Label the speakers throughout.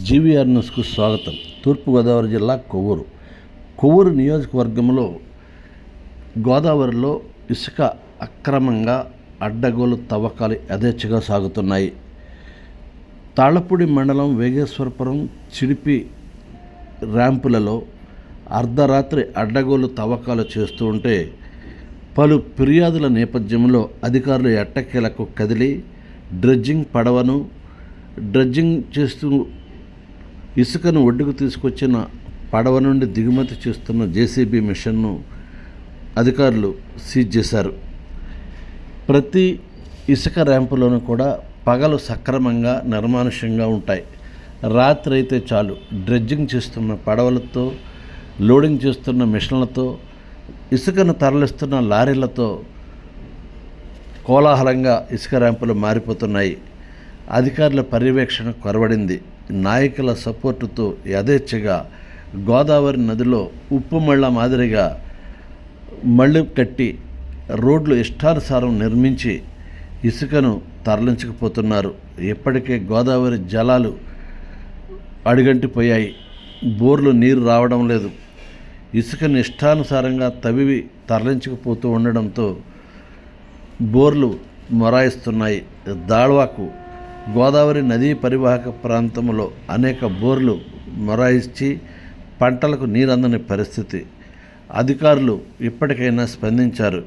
Speaker 1: GVR న్యూస్కు స్వాగతం. తూర్పుగోదావరి జిల్లా కొవ్వూరు. కొవ్వూరు నియోజకవర్గంలో గోదావరిలో ఇసుక అక్రమంగా అడ్డగోలు తవ్వకాలు యథేచ్ఛగా సాగుతున్నాయి. తాళపూడి మండలం వేగేశ్వరపురం చిడిపి ర్యాంపులలో అర్ధరాత్రి అడ్డగోలు తవ్వకాలు చేస్తూ ఉంటే పలు ఫిర్యాదుల నేపథ్యంలో అధికారులు ఎట్టకేలకు కదిలి డ్రెడ్జింగ్ పడవను డ్రెడ్జింగ్ చేస్తూ ఇసుకను ఒడ్డుకు తీసుకొచ్చిన పడవ నుండి దిగుమతి చేస్తున్న జేసీబీ మిషన్ను అధికారులు సీజ్ చేశారు. ప్రతి ఇసుక ర్యాంపులోనూ కూడా పగలు సక్రమంగా నిర్మానుష్యంగా ఉంటాయి. రాత్రి అయితే చాలు. డ్రెడ్జింగ్ చేస్తున్న పడవలతో లోడింగ్ చేస్తున్న మిషన్లతో ఇసుకను తరలిస్తున్న లారీలతో కోలాహలంగా ఇసుక ర్యాంపులు మారిపోతున్నాయి. అధికారుల పర్యవేక్షణ కొరవడింది. నాయకుల సపోర్టుతో యథేచ్ఛగా గోదావరి నదిలో ఉప్పు మళ్ళ మాదిరిగా మళ్ళీ కట్టి రోడ్లు ఇష్టానుసారం నిర్మించి ఇసుకను తరలించకపోతున్నారు. ఇప్పటికే గోదావరి జలాలు అడుగంటిపోయాయి. బోర్లు నీరు రావడం లేదు. ఇసుకను ఇష్టానుసారంగా తవివి తరలించకపోతూ ఉండడంతో బోర్లు మొరాయిస్తున్నాయి. దాళ్వాకు గోదావరి నదీ పరివాహక ప్రాంతంలో అనేక బోర్లు మొరాయిచ్చి పంటలకు నీరందని పరిస్థితి. అధికారులు ఇప్పటికైనా స్పందించారు.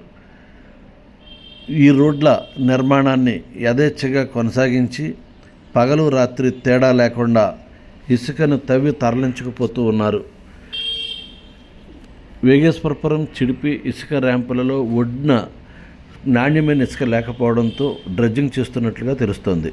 Speaker 1: ఈ రోడ్ల నిర్మాణాన్ని యథేచ్ఛగా కొనసాగించి పగలు రాత్రి తేడా లేకుండా ఇసుకను తవ్వి తరలించుకుపోతూ ఉన్నారు. వేగేశ్వరపురం చిడిపి ఇసుక ర్యాంపులలో ఒడ్న నాణ్యమైన ఇసుక లేకపోవడంతో డ్రెడ్జింగ్ చేస్తున్నట్లుగా తెలుస్తోంది.